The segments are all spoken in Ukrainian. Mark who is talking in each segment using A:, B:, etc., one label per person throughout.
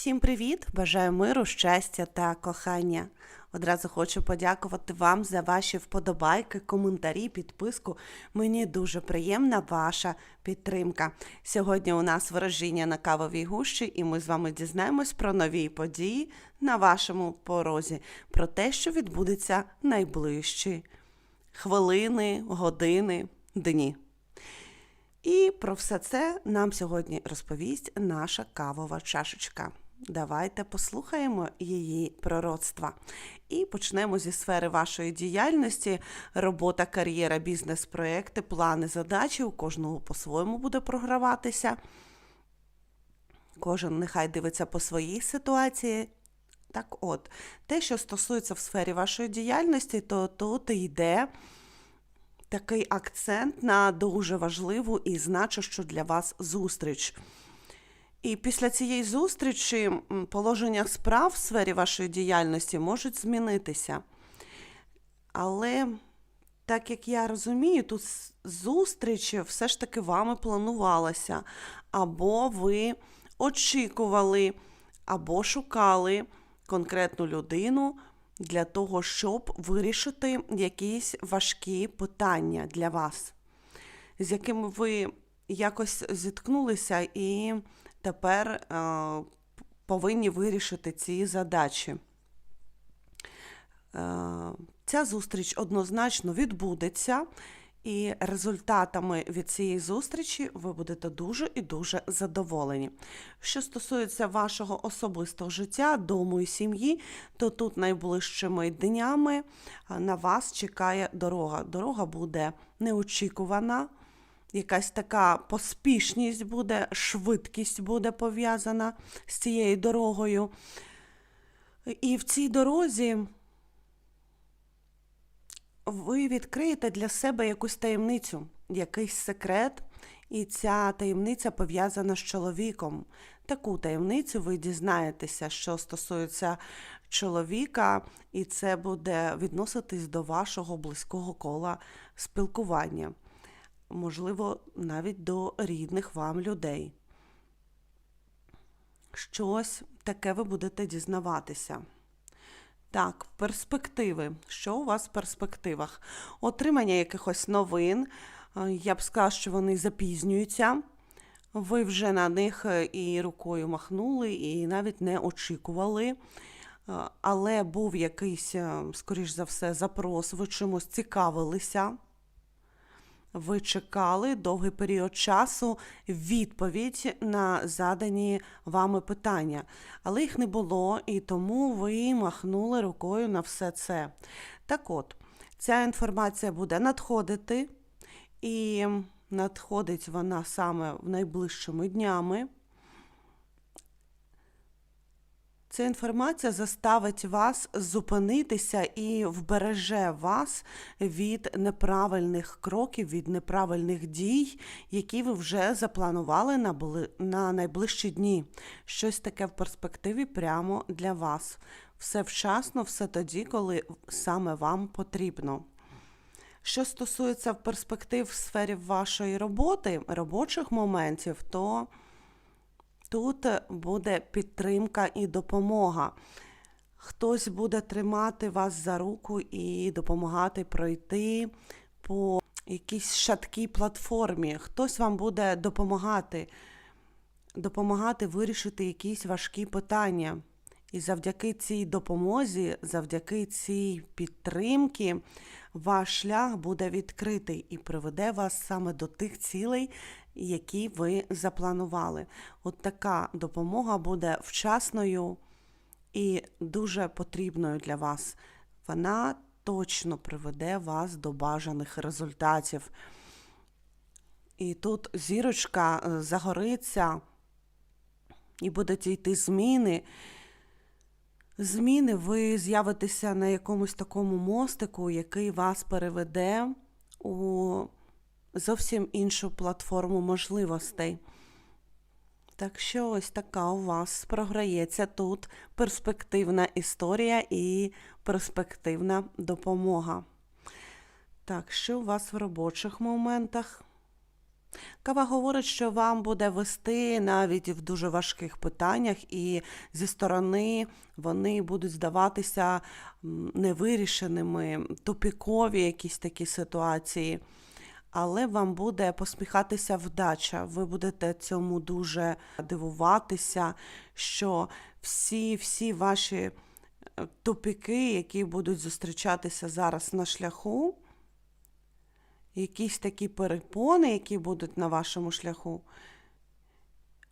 A: Всім привіт! Бажаю миру, щастя та кохання. Одразу хочу подякувати вам за ваші вподобайки, коментарі, підписку. Мені дуже приємна ваша підтримка. Сьогодні у нас ворожіння на кавовій гущі, і ми з вами дізнаємось про нові події на вашому порозі, про те, що відбудеться найближчі хвилини, години, дні. І про все це нам сьогодні розповість наша кавова чашечка. Давайте послухаємо її пророцтва. І почнемо зі сфери вашої діяльності: робота, кар'єра, бізнес-проекти, плани, задачі. У кожного по-своєму буде програватися. Кожен нехай дивиться по своїй ситуації. Так от, те, що стосується в сфері вашої діяльності, то тут йде такий акцент на дуже важливу і значущу для вас зустріч. І після цієї зустрічі положення справ в сфері вашої діяльності можуть змінитися. Але, так як я розумію, тут зустріч все ж таки вами планувалася, або ви очікували, або шукали конкретну людину для того, щоб вирішити якісь важкі питання для вас, з якими ви якось зіткнулися і тепер е, повинні вирішити ці задачі. Е, Ця зустріч однозначно відбудеться, і результатами від цієї зустрічі ви будете дуже і дуже задоволені. Що стосується вашого особистого життя, дому і сім'ї, то тут найближчими днями на вас чекає дорога. Дорога буде неочікувана, якась така поспішність буде, швидкість буде пов'язана з цією дорогою. І в цій дорозі ви відкриєте для себе якусь таємницю, якийсь секрет, і ця таємниця пов'язана з чоловіком. Таку таємницю ви дізнаєтеся, що стосується чоловіка, і це буде відноситись до вашого близького кола спілкування, можливо, навіть до рідних вам людей. Щось таке ви будете дізнаватися. Так, перспективи. Що у вас в перспективах? Отримання якихось новин. Е, Я б сказала, що вони запізнюються. Ви вже на них е, і рукою махнули, і навіть не очікували. Е, Але був якийсь, скоріш за все, запрос, ви чимось цікавилися. Ви чекали довгий період часу відповідь на задані вами питання, але їх не було, і тому ви махнули рукою на все це. Так от, ця інформація буде надходити, і надходить вона саме в найближчими днями. Ця інформація заставить вас зупинитися і вбереже вас від неправильних кроків, від неправильних дій, які ви вже запланували на, найближчі дні. Щось таке в перспективі прямо для вас. Все вчасно, все тоді, коли саме вам потрібно. Що стосується перспектив в сфері вашої роботи, робочих моментів, то Тут буде підтримка і допомога. Хтось буде тримати вас за руку і допомагати пройти по якійсь шаткій платформі. Хтось вам буде допомагати, допомагати вирішити якісь важкі питання. І завдяки цій допомозі, завдяки цій підтримці, ваш шлях буде відкритий і приведе вас саме до тих цілей, які ви запланували. От така допомога буде вчасною і дуже потрібною для вас. Вона точно приведе вас до бажаних результатів. І тут зірочка е, загориться, і будуть йти зміни. Зміни, ви з'явитеся на якомусь такому мостику, який вас переведе у зовсім іншу платформу можливостей. Так що ось така у вас програється тут перспективна історія і перспективна допомога. Так, що у вас в робочих моментах? Кава говорить, що вам буде вести навіть в дуже важких питаннях, і зі сторони вони будуть здаватися невирішеними, тупікові якісь такі ситуації. Але вам буде посміхатися вдача. Ви будете цьому дуже дивуватися, що всі, всі ваші е, тупіки, які будуть зустрічатися зараз на шляху, якісь такі перепони, які будуть на вашому шляху,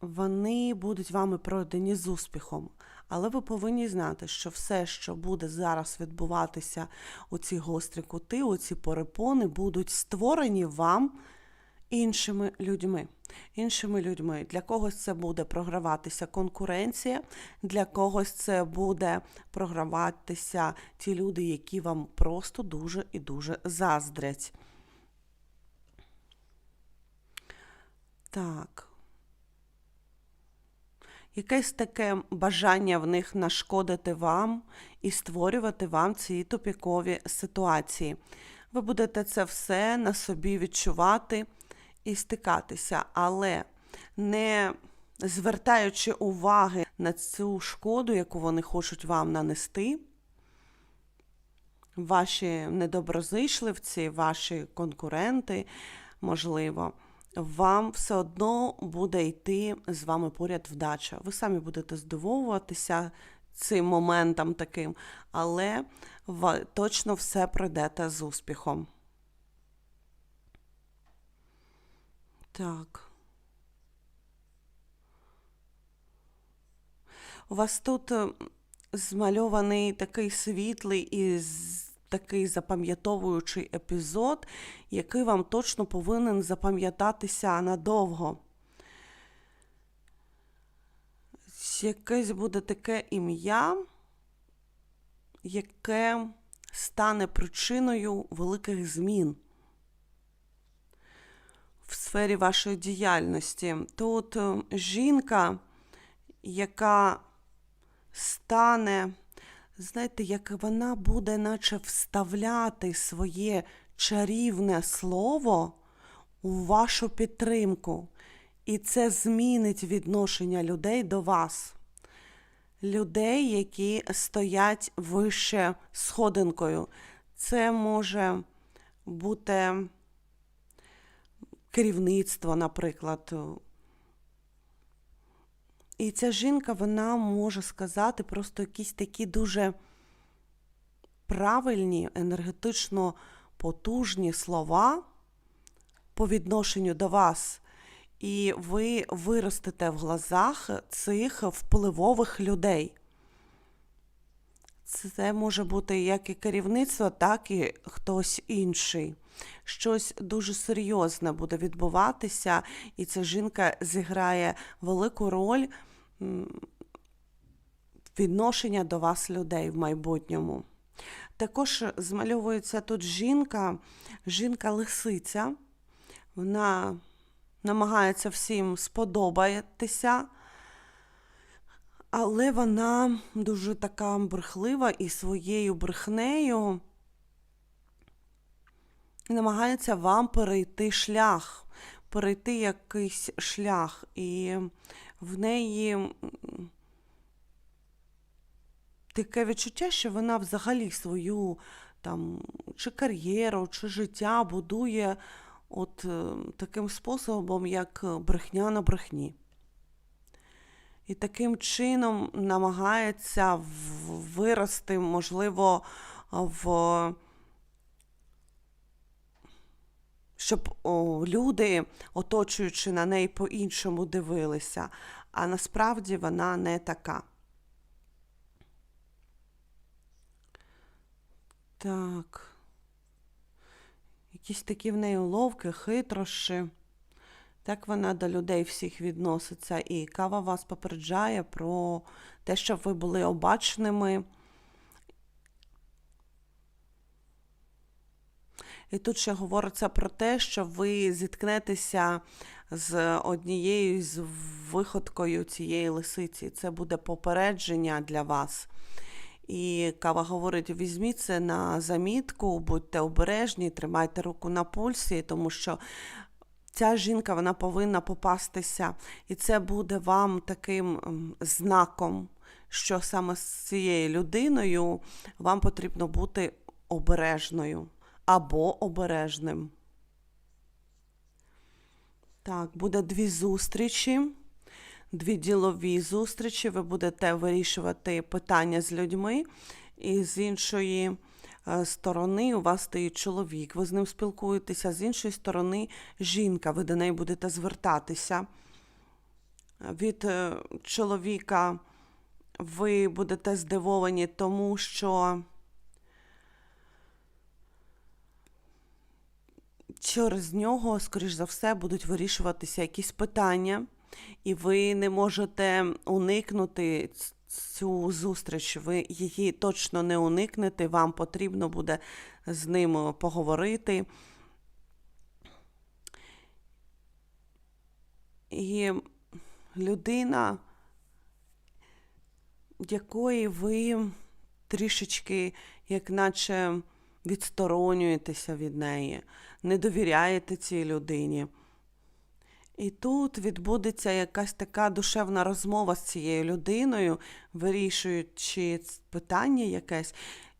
A: вони будуть вами пройдені з успіхом. Але ви повинні знати, що все, що буде зараз відбуватися у ці гострі кути, у ці перепони, будуть створені вам іншими людьми. Іншими людьми. Для когось це буде програватися конкуренція, для когось це буде програватися ті люди, які вам просто дуже і дуже заздрять. Так. Якесь таке бажання в них нашкодити вам і створювати вам ці тупікові ситуації. Ви будете це все на собі відчувати і стикатися, але не звертаючи уваги на цю шкоду, яку вони хочуть вам нанести, ваші недоброзичливці, ваші конкуренти, можливо вам все одно буде йти з вами поряд вдача. Ви самі будете здивовуватися цим моментом таким, але ви точно все пройдете з успіхом. Так. У вас тут змальований такий світлий і такий запам'ятовуючий епізод, який вам точно повинен запам'ятатися надовго. Якесь буде таке ім'я, яке стане причиною великих змін в сфері вашої діяльності. Тут е, жінка, яка стане знаєте, як вона буде наче вставляти своє чарівне слово у вашу підтримку. І це змінить відношення людей до вас. Людей, які стоять вище сходинкою. Це може бути керівництво, наприклад, і ця жінка вона може сказати просто якісь такі дуже правильні, енергетично потужні слова по відношенню до вас. І ви виростете в глазах цих впливових людей. Це може бути як і керівництво, так і хтось інший. Щось дуже серйозне буде відбуватися, і ця жінка зіграє велику роль відношення до вас людей в майбутньому. Також змальовується тут жінка, жінка-лисиця. Вона намагається всім сподобатися, але вона дуже така брехлива і своєю брехнею намагається вам перейти шлях, перейти якийсь шлях. І в неї таке відчуття, що вона взагалі свою там чи кар'єру, чи життя будує от е, таким способом, як брехня на брехні. І таким чином намагається вирости, можливо, в щоб о, люди, оточуючи на неї по-іншому, дивилися, а насправді вона не така. Так. Якісь такі в неї уловки, хитроші. Так вона до людей всіх відноситься. І кава вас попереджає про те, щоб ви були обачними. І тут ще говориться про те, що ви зіткнетеся з однією з виходкою цієї лисиці. Це буде попередження для вас. І кава говорить: візьміть це на замітку, будьте обережні, тримайте руку на пульсі, тому що ця жінка вона повинна попастися, і це буде вам таким знаком, що саме з цією людиною вам потрібно бути обережною або обережним. Так, буде дві зустрічі, дві ділові зустрічі. Ви будете вирішувати питання з людьми, і з іншої е, сторони у вас стоїть чоловік, ви з ним спілкуєтеся, з іншої сторони жінка, ви до неї будете звертатися. Від е, чоловіка ви будете здивовані, тому що через нього, скоріш за все, будуть вирішуватися якісь питання, і ви не можете уникнути цю зустріч. Ви її точно не уникнете. Вам потрібно буде з ним поговорити. І людина, якої ви трішечки, як наче відсторонюєтеся від неї, не довіряєте цій людині. І тут відбудеться якась така душевна розмова з цією людиною, вирішуючи питання якесь,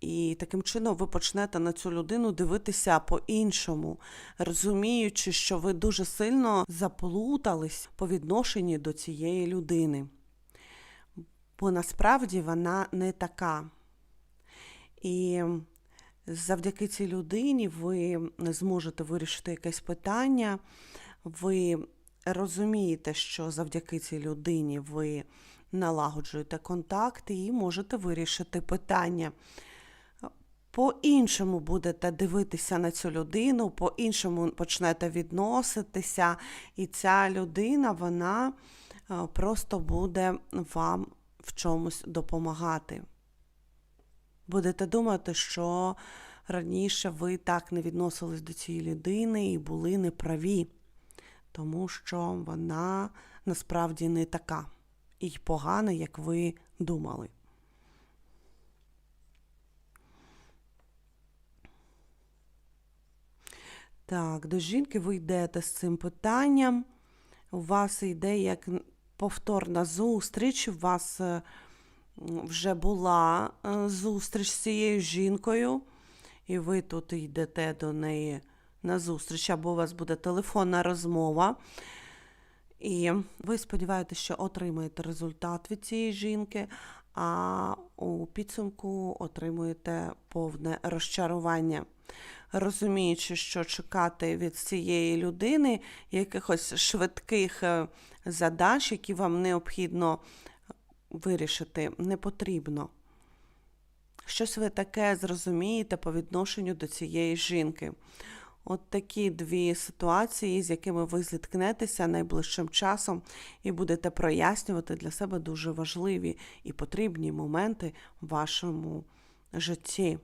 A: і таким чином ви почнете на цю людину дивитися по-іншому, розуміючи, що ви дуже сильно заплутались по відношенню до цієї людини. Бо насправді вона не така. І завдяки цій людині ви зможете вирішити якесь питання, ви розумієте, що завдяки цій людині ви налагоджуєте контакти і можете вирішити питання. По-іншому будете дивитися на цю людину, по-іншому почнете відноситися, і ця людина, вона е, просто буде вам в чомусь допомагати. Будете думати, що раніше ви так не відносились до цієї людини і були неправі, тому що вона насправді не така і погана, як ви думали. Так, до жінки ви йдете з цим питанням. У вас йде як повторна зустріч, у вас е, вже була е, зустріч з цією жінкою, і ви тут йдете до неї на зустріч, або у вас буде телефонна розмова. І ви сподіваєтеся, що отримаєте результат від цієї жінки, а у підсумку отримуєте повне розчарування. Розуміючи, що чекати від цієї людини якихось швидких е, задач, які вам необхідно вирішити, не потрібно. Щось ви таке зрозумієте по відношенню до цієї жінки. От такі дві ситуації, з якими ви зіткнетеся найближчим часом, і будете прояснювати для себе дуже важливі і потрібні моменти в вашому житті.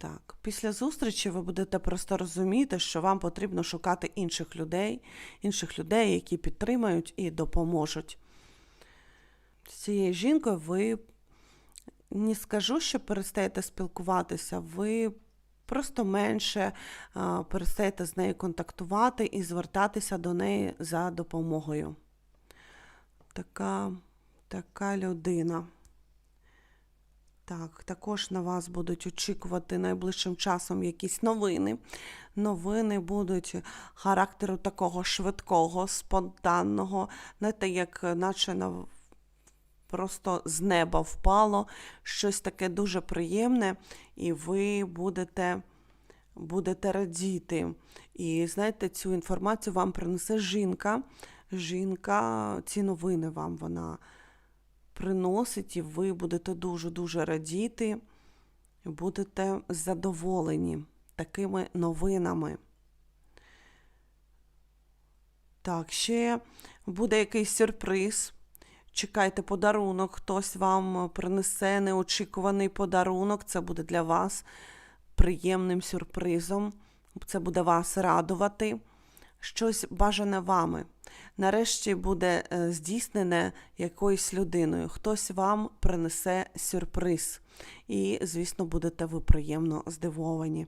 A: Так, після зустрічі ви будете просто розуміти, що вам потрібно шукати інших людей, інших людей, які підтримають і допоможуть. З цією жінкою ви не скажу, що перестаєте спілкуватися, ви просто менше перестаєте з нею контактувати і звертатися до неї за допомогою. Така, така людина. Так, також на вас будуть очікувати найближчим часом якісь новини. Новини будуть характеру такого швидкого, спонтанного, знаєте, як наче на просто з неба впало щось таке дуже приємне, і ви будете, будете радіти. І знаєте, цю інформацію вам принесе жінка. Жінка, ці новини вам вона приносить, і ви будете дуже-дуже радіти, будете задоволені такими новинами. Так, ще буде якийсь сюрприз. Чекайте подарунок, хтось вам принесе неочікуваний подарунок. Це буде для вас приємним сюрпризом. Це буде вас радувати. Щось бажане вами. Нарешті буде е, здійснене якоюсь людиною. Хтось вам принесе сюрприз. І, звісно, будете ви приємно здивовані.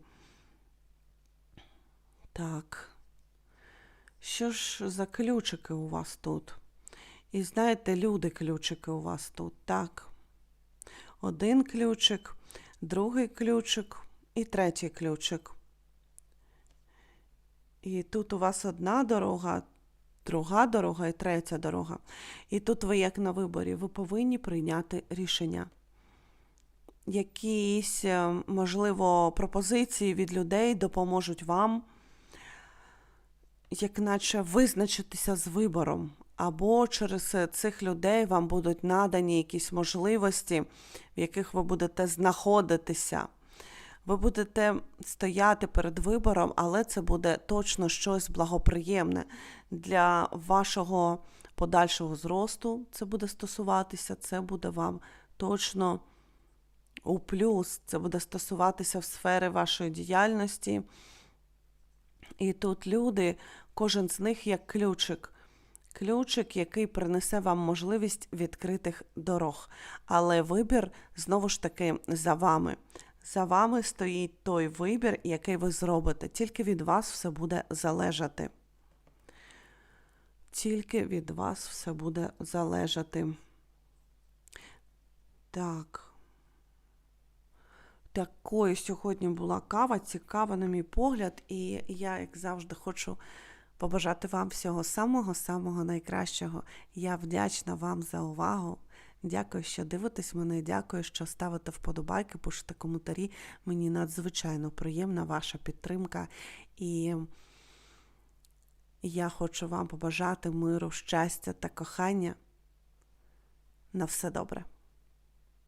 A: Так. Що ж за ключики у вас тут? І знаєте, люди ключики у вас тут, так. Один ключик, другий ключик і третій ключик. І тут у вас одна дорога, друга дорога і третя дорога. І тут ви, як на виборі, ви повинні прийняти рішення. Якісь, е, можливо, пропозиції від людей допоможуть вам, як наче визначитися з вибором. Або через е, цих людей вам будуть надані якісь можливості, в яких ви будете знаходитися. Ви будете стояти перед вибором, але це буде точно щось благоприємне для вашого подальшого зросту. Це буде стосуватися, це буде вам точно у плюс, це буде стосуватися в сфери вашої діяльності. І тут люди, кожен з них як ключик. Ключик, який принесе вам можливість відкритих дорог. Але вибір знову ж таки за вами. За вами стоїть той вибір, який ви зробите. Тільки від вас все буде залежати. Тільки від вас все буде залежати. Так. Такою сьогодні була кава, цікава, на мій погляд, і я, як завжди, хочу побажати вам всього самого-самого найкращого. Я вдячна вам за увагу. Дякую, що дивитесь мене. Дякую, що ставите вподобайки, пишете коментарі. Мені надзвичайно приємна ваша підтримка. І я хочу вам побажати миру, щастя та кохання. На все добре.